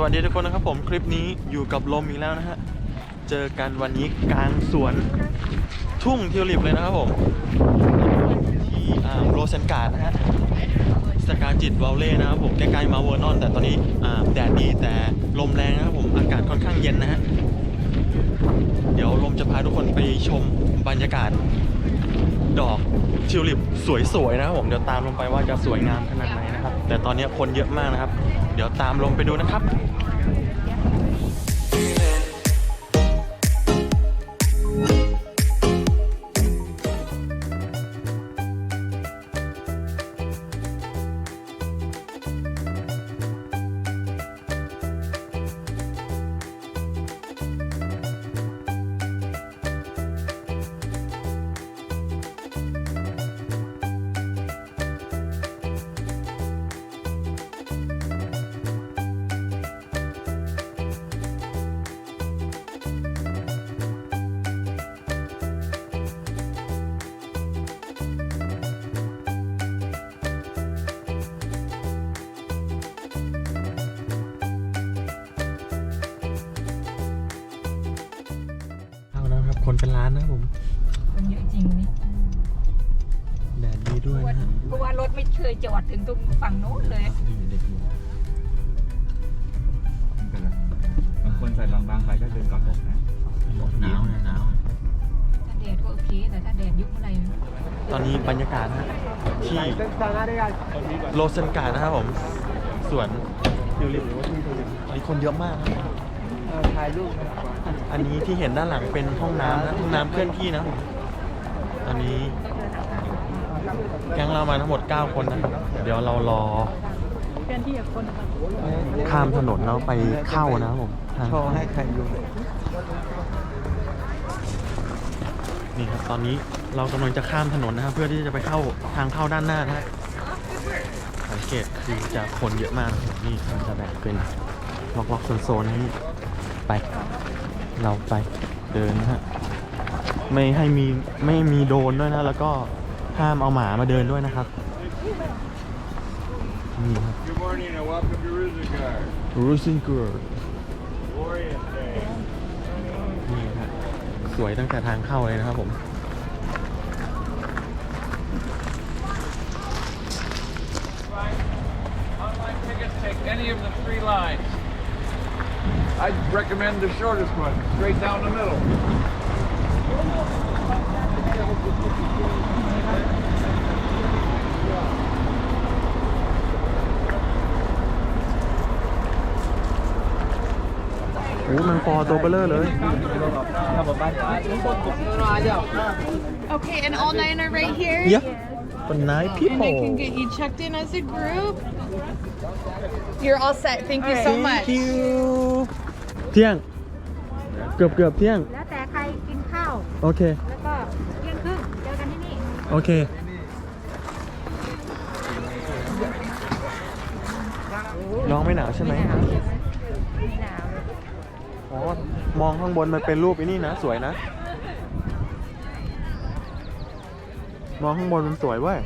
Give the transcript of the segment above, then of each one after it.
สวัสดีทุกคนนะครับผมคลิปนี้อยู่กับลมอีกแล้วนะฮะ เจอกันวันนี้กลางสวนทุ่งทิวลิปเลยนะครับผม ที่โรเซนการ์ดนะฮะสกาจิตวอลเล่นะครับผมใกล้ๆมาเวอร์นอน แต่ตอนนี้แดดดีแต่ลมแรงนะครับผมอากาศค่อนข้างเย็นนะฮะ เดี๋ยวลมจะพาทุกคนไปชมบรรยากาศ ดอกทิวลิปสวยๆนะครับผมเดี๋ยวตามลงไปว่าจะสวยงามขนาดไหนนะครับแต่ตอนนี้คนเยอะมากนะครับ ดี๋ยวตามลงไปดูนะครับ เป็นล้านนะครับผมคนเยอะจริงวันนี้แดดดีด้วยนะฮะเพราะว่ารถไม่เคยจอดถึงตรงฝั่งโน้นเลยนี่เด็กอยู่บางคนใส่บางๆไปก็เดินก่อนตกนะหนาวนะหนาว ถ้าแดดก็โอเคแต่ถ้าแดดยุบเมื่อไหร่ตอนนี้บรรยากาศนะฮะที่โรเซนการ์ดนะครับผมสวนทิวลิปหรือว่าทุ่งทิวลิปตอนนี้คนเยอะมากนะครับถ่ายรูป อันนี้ที่เห็นด้านหลังเป็นห้องน้ำนะห้องน้ำเคลื่อนที่นะตอนนี้แก๊งเรามาทั้งหมด 9 คนนะครับเดี๋ยวเรารอข้ามถนนแล้วไปเข้านะครับผมทางโชว์ให้ใครดูนี่ครับตอนนี้เรากำลังจะข้ามถนนนะครับเพื่อที่จะไปเข้าทางเข้าด้านหน้านะฮะสังเกตคือจะคนเยอะมากนะครับนี่มันจะแบ่งเป็นล็อกๆโซนๆนี้ไป เราไปเดินนะฮะ ไม่ให้มีไม่มีโดรนด้วยนะ แล้วก็ห้ามเอาหมามาเดินด้วยนะครับนี่ครับ Good morning and welcome to Ruzagard. รูซิงเกิร์ Glorious day. นี่ครับสวยตั้งแต่ทางเข้าเลยนะครับผม Online tickets take any of the three lines. I'd recommend the shortest one, straight down the middle. โอ้มันปอตัวเบลเลอร์เลย Okay, an all nighter right here. เยอะเป็นไนท์ And I people can get you checked in as a group. You're all set. Thank you so much. Thank you เ ที่ยง เกือบเกือบเที่ยง แล้วแต่ใครกินข้าว โอเค แล้วก็เที่ยงครึ่งเจอกันที่นี่ โอเค น้องไม่หนาวใช่ไหมไม่หนาวเลยอ๋อมองข้างบนมันเป็นรูปไอ้นี่นะ สวยนะ มองข้างบนมันสวยเว้ย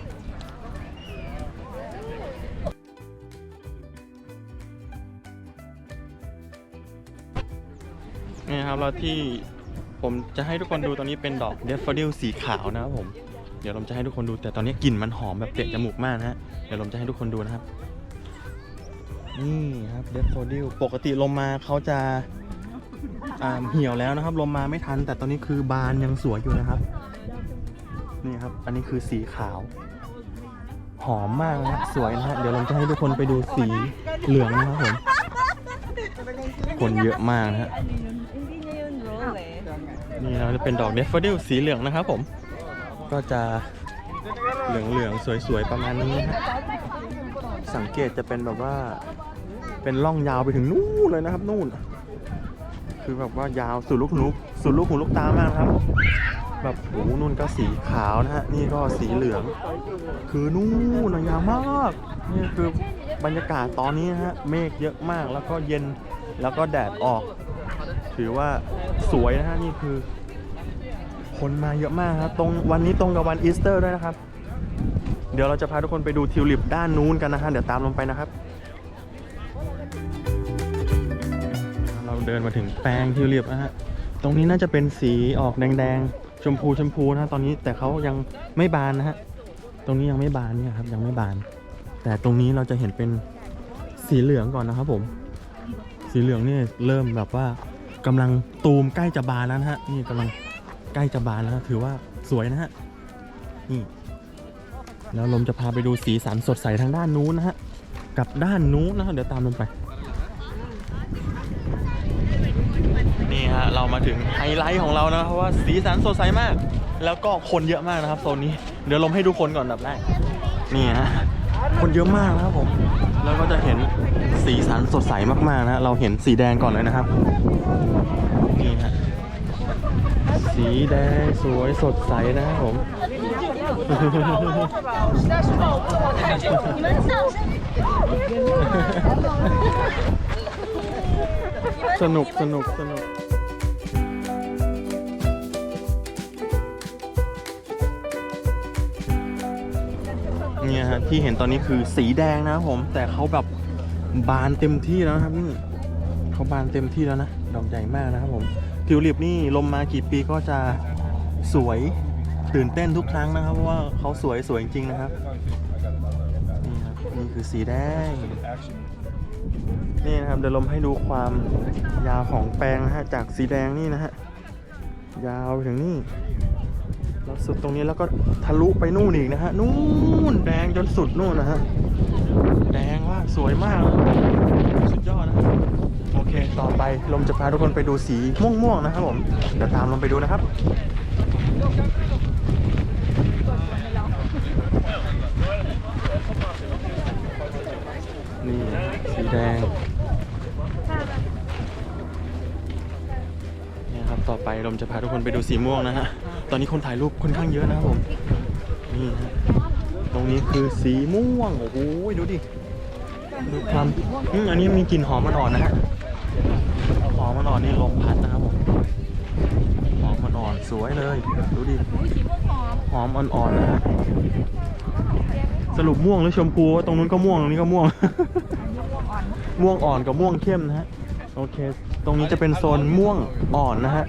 นี่ครับแล้วที่ผมจะให้ทุกคนดูตอนนี้เป็นดอกเดฟฟดิลสีขาวนะครับผม เดี๋ยวผมจะให้ทุกคนดูแต่ตอนนี้กลิ่นมันหอมแบบเตะจมูกมากนะฮะเดี๋ยวผมจะให้ทุกคนดูนะครับ นี่ครับเดฟโฟดิลปกติลมมาเขาจะอ่าเหี่ยวแล้วนะครับ ลมมาไม่ทัน แต่ตอนนี้คือบานยังสวยอยู่นะครับ นี่ครับ อันนี้คือสีขาว หอมมากนะฮะสวยนะฮะเดี๋ยวเราจะให้ทุกคนไปดูสีเหลืองนะครับผมคนเยอะมากนะฮะ นี่เราจะเป็นดอกเดฟเฟอดิลสีเหลืองนะครับผม ก็จะเหลืองเหลืองๆสวยๆ ประมาณนี้นะสังเกตจะเป็นแบบว่าเป็นร่องยาวไปถึงนู่นเลยนะครับนู่น คือแบบว่ายาวสุดลูกหูลูกสุดลูกหูลูกตามากครับ แบบโอ้นู่นก็สีขาวนะฮะนี่ก็สีเหลือง คือนู่นนะยาวมากนี่คือบรรยากาศตอนนี้นะฮะเมฆเยอะมากแล้วก็เย็นแล้วก็แดดออก ถือว่าสวยนะฮะนี่คือ คนมาเยอะมากครับตรงวันนี้ตรงกับวันอีสเตอร์ด้วยนะครับ เดี๋ยวเราจะพาทุกคนไปดูทิวลิปด้านนู้นกันนะฮะเดี๋ยวตามลงไปนะครับ เราเดินมาถึงแปลงทิวลิปนะฮะตรงนี้น่าจะเป็นสีออกแดงๆชมพูชมพูนะตอนนี้แต่เขายังไม่บานนะฮะตรงนี้ยังไม่บานเนี่ยครับยังไม่บาน แต่ตรงนี้เราจะเห็นเป็นสีเหลืองก่อนนะครับผม สีเหลืองนี่เริ่มแบบว่า กำลังตูมใกล้จะบานแล้วนะฮะนี่กำลังใกล้จะบานแล้วถือว่าสวยนะฮะนี่ แล้วลมจะพาไปดูสีสันสดใสทางด้านนู้นนะฮะกับด้านนู้นนะฮะเดี๋ยวตามลงไป นี่ฮะเรามาถึงไฮไลท์ของเรานะเพราะว่าสีสันสดใสมาก แล้วก็คนเยอะมากนะครับโซนนี้ เดี๋ยวลมให้ดูคนก่อนแบบแรกนี่ฮะคนเยอะมากนะครับผม แล้วก็จะเห็นสีสันสดใสมากๆนะเราเห็นสีแดงก่อนเลยนะครับนี่ฮะสีแดงสวยสดใสนะครับผมสนุกสนุกสนุก เนี่ยฮะที่เห็นตอนนี้คือสีแดงนะครับผม แต่เขาแบบบานเต็มที่แล้วครับนี่เขาบานเต็มที่แล้วนะดอกใหญ่มากนะครับผมทิวลิปนี่ลมมากี่ปีก็จะสวยตื่นเต้นทุกครั้งนะครับเพราะว่าเขาสวยสวยจริงๆนะครับนี่ครับนี่คือสีแดงนี่นะครับเดี๋ยวลมให้ดูความยาวของแปลงนะฮะจากสีแดงนี่นะฮะยาวถึงนี่ สุดตรงนี้แล้วก็ทะลุไปนู่นอีกนะฮะ นู่นแดงจนสุดนู่นนะฮะ แดงว่ากสวยมาก สุดยอดนะโอเค ต่อไปลมจะพาทุกคนไปดูสีม่วงๆนะครับผม เดี๋ยวตามลมไปดูนะครับนี่สีแดงนี่ครับต่อไปลมจะพาทุกคนไปดูสีม่วงนะฮะ ตอนนี้คนถ่ายรูปค่อนข้างเยอะนะครับผม นี่ฮะตรงนี้คือสีม่วง โอ้โหดูดิดูความอืมอันนี้มีกลิ่นหอมอ่อนนะฮะ หอมอ่อนนี่ลมพัดนะครับผม หอมอ่อนสวยเลย ดูดิ หอมอ่อนๆนะฮะ สรุปม่วงหรือชมพูตรงนู้นก็ม่วงตรงนี้ก็ม่วง ม่วงอ่อนกับม่วงเข้มนะฮะ โอเค ตรงนี้จะเป็นโซนม่วงอ่อนนะฮะ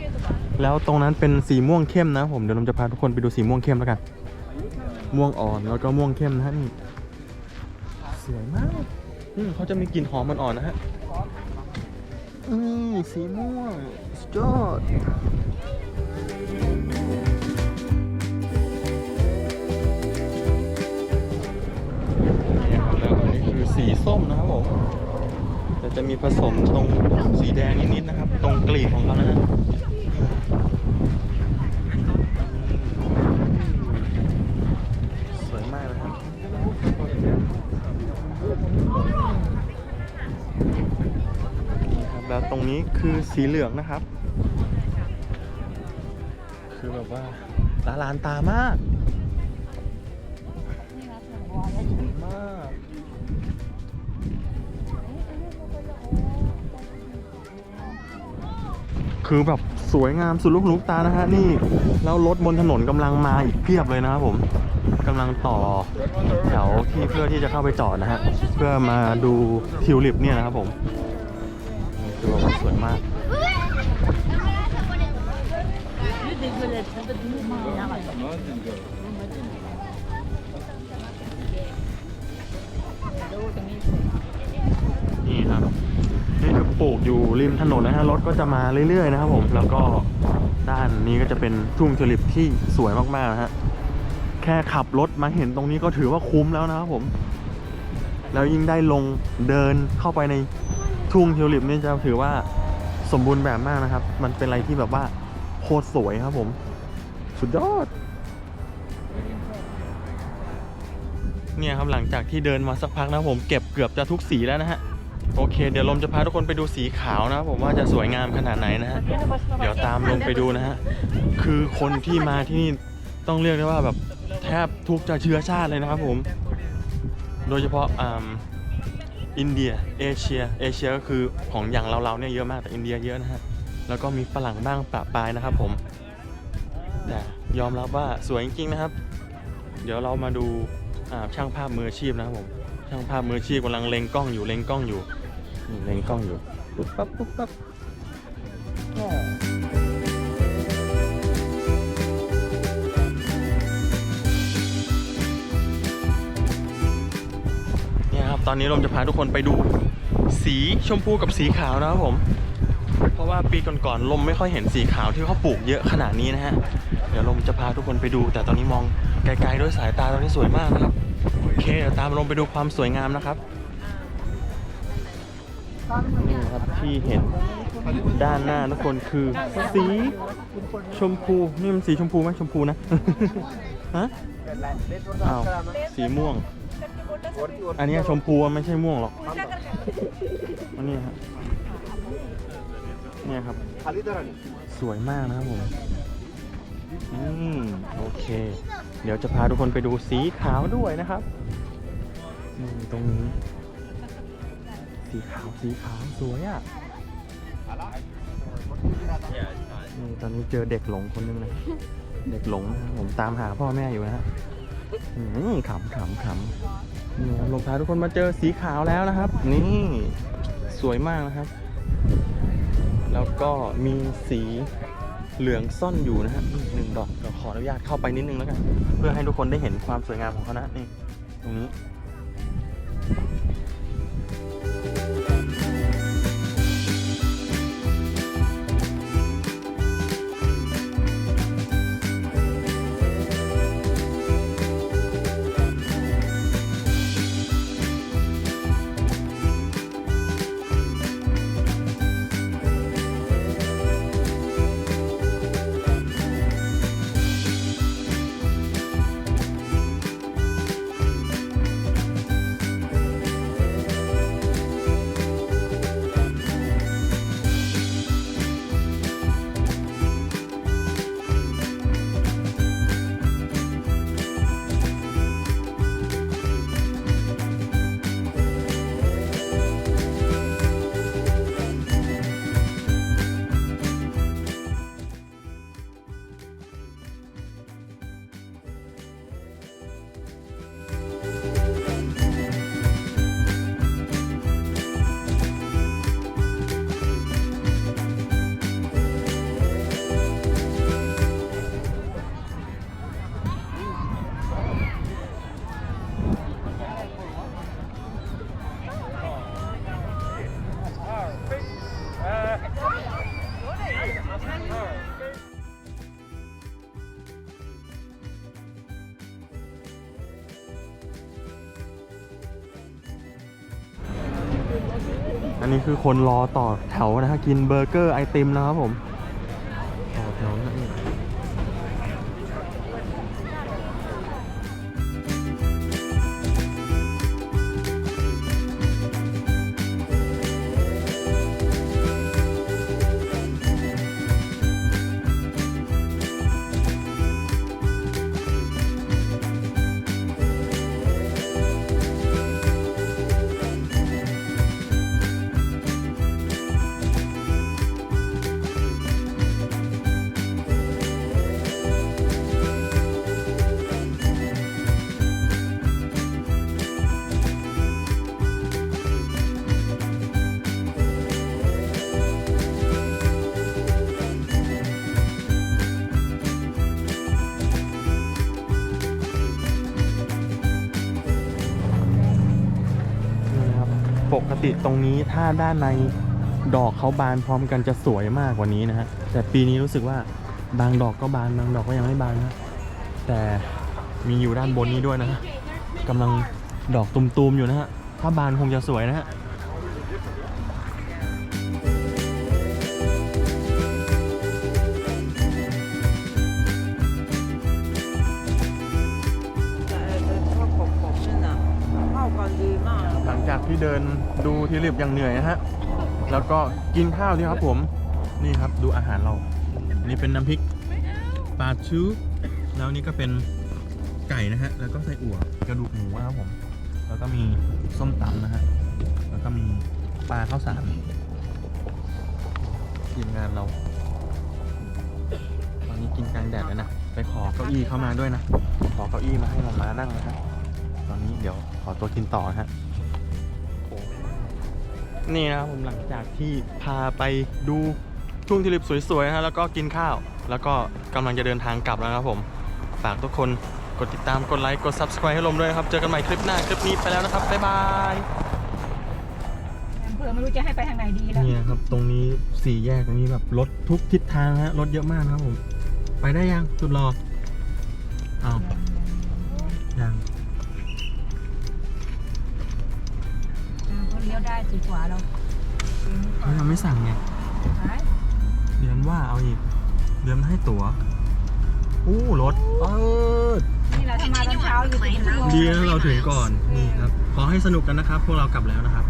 แล้วตรงนั้นเป็นสีม่วงเข้มนะผมเดี๋ยวผมจะพาทุกคนไปดูสีม่วงเข้มแล้วกัน ม่วงอ่อนแล้วก็ม่วงเข้มนะฮะนี่สวยมากอืมเขาจะมีกลิ่นหอมมันอ่อนนะฮะอืมสีม่วงสุดยอดแล้วอันนี้คือสีส้มนะครับผมแต่จะมีผสมตรงสีแดงนิดๆนะครับ ตรงกลีบของเขานะฮะสวยมากนะครับนี่ครับ แล้วตรงนี้คือสีเหลืองนะครับ คือแบบว่าละลานตามากมากคือแบบสวยงามสุดลูกหูลูกตานะฮะนี่แล้วรถบนถนนกำลังมาอีกเพียบเลยนะครับผมกำลังต่อแถวที่เพื่อที่จะเข้าไปจอดนะฮะเพื่อมาดูทิวลิปเนี่ยนะครับผม สวยมาก นี่ครับนี่คือปลูกอยู่ริมถนนนะฮะรถก็จะมาเรื่อยๆนะครับผมแล้วก็ด้านนี้ก็จะเป็นทุ่งทิวลิปที่สวยมากๆนะฮะแค่ขับรถมาเห็นตรงนี้ก็ถือว่าคุ้มแล้วนะครับผม แล้วยิ่งได้ลงเดินเข้าไปใน ทุ่งทิวลิปนี่จะถือว่าสมบูรณ์แบบมากนะครับ มันเป็นอะไรที่แบบว่าโคตรสวยครับผม สุดยอด เนี่ยครับหลังจากที่เดินมาสักพักนะผมเก็บเกือบจะทุกสีแล้วนะฮะ โอเค เดี๋ยวลมจะพาทุกคนไปดูสีขาวนะผมว่าจะสวยงามขนาดไหนนะฮะ เดี๋ยวตามลงไปดูนะฮะ คือคนที่มาที่นี่ต้องเรียกได้ว่าแบบแทบทุกจะเชื้อชาติเลยนะครับผม โดยเฉพาะอ่า อินเดียเอเชียเอเชียก็คือของอย่างเราๆเนี่ยเยอะมากแต่อินเดียเยอะนะฮะแล้วก็มีฝรั่งบ้างปะปายนะครับผมแต่ยอมรับว่าสวยจริงๆนะครับ เดี๋ยวเรามาดูช่างภาพมืออาชีพนะครับผมช่างภาพมืออาชีพกำลังเล็งกล้องอยู่เล็งกล้องอยู่เล็งกล้องอยู่ปุ๊บปั๊บปุ๊บปั๊บ ตอนนี้ลมจะพาทุกคนไปดูสีชมพูกับสีขาวนะครับผม เพราะว่าปีก่อนๆลมไม่ค่อยเห็นสีขาวที่เขาปลูกเยอะขนาดนี้นะฮะ เดี๋ยวลมจะพาทุกคนไปดู แต่ตอนนี้มองไกลๆด้วยสายตาตอนนี้สวยมากนะครับ โอเคเดี๋ยวตามลมไปดูความสวยงามนะครับนี่นะครับที่เห็นด้านหน้าทุกคนคือสีชมพูนี่มันสีชมพูไหมชมพูนะฮะอ้าวสีม่วง อันนี้ชมพูไม่ใช่ม่วงหรอก อันนี้ครับเนี่ยครับ สวยมากนะครับผม อืม โอเค เดี๋ยวจะพาทุกคนไปดูสีขาวด้วยนะครับนี่ตรงนี้ สีขาวสีขาวสวยอะนี่ตอนนี้เจอเด็กหลงคนหนึงนะเด็กหลงนะครับผมตามหาพ่อแม่อยู่นะฮะอืม ขำขำขำนี่ครับลงพาทุกคนมาเจอสีขาวแล้วนะครับ นี่สวยมากนะครับ แล้วก็มีสีเหลืองซ่อนอยู่นะฮะหนึ่งดอกเดี๋ยวขออนุญาตเข้าไปนิดนึงแล้วกัน เพื่อให้ทุกคนได้เห็นความสวยงามของเขานะนี่ตรงนี้ นี้คือคนรอต่อแถวนะฮะกินเบอร์เกอร์ไอติมนะครับผมต่อแถวนะ ปกติตรงนี้ถ้าด้านในดอกเขาบานพร้อมกันจะสวยมากกว่านี้นะฮะแต่ปีนี้รู้สึกว่าบางดอกก็บานบางดอกก็ยังไม่บานนะแต่มีอยู่ด้านบนนี้ด้วยนะฮะกำลังดอกตุมๆอยู่นะฮะถ้าบานคงจะสวยนะฮะ เดินดูทิลิปอย่างเหนื่อยนะฮะ แล้วก็กินข้าวที่ครับผม นี่ครับดูอาหารเรา นี่เป็นน้ำพริกปลาชูแล้วนี่ก็เป็นไก่นะฮะ แล้วก็ไส้อั่วกระดูกหมูนะครับผม แล้วก็มีส้มตำนะฮะ แล้วก็มีปลาข้าวสารทีมงานเราตอนนี้กินกลางแดดเลยนะ ไปขอเก้าอี้เข้ามาด้วยนะ ขอเก้าอี้มาให้เรามานั่งนะฮะ ตอนนี้เดี๋ยวขอตัวกินต่อนะฮะ นี่นะครับผมหลังจากที่พาไปดูทุ่งทิวลิปสวยๆนะฮะแล้วก็กินข้าว แล้วก็กำลังจะเดินทางกลับแล้วนะครับผม ฝากทุกคนกดติดตามกดไลค์กด subscribe ให้ลมด้วยนะครับ เจอกันใหม่คลิปหน้า คลิปนี้ไปแล้วนะครับ บ๊ายบาย อำเภอไม่รู้จะให้ไปทางไหนดีแล้ว เนี่ยครับ ตรงนี้สี่แยกตรงนี้แบบรถทุกทิศทางฮะรถเยอะมากนะครับผม ไปได้ยังสุดรอเอายัง เขาเลี้ยวได้สุดขวาเราเขายังไม่สั่งไงไปเดือนว่าเอาอีก เดือนให้ตั๋วอู้รถเปิดนี่เราทำมาตอนเช้าอยู่ถึงชั่วโมง ดีนะเราถึงก่อนนี่ครับขอให้สนุกกันนะครับ พวกเรากลับแล้วนะครับ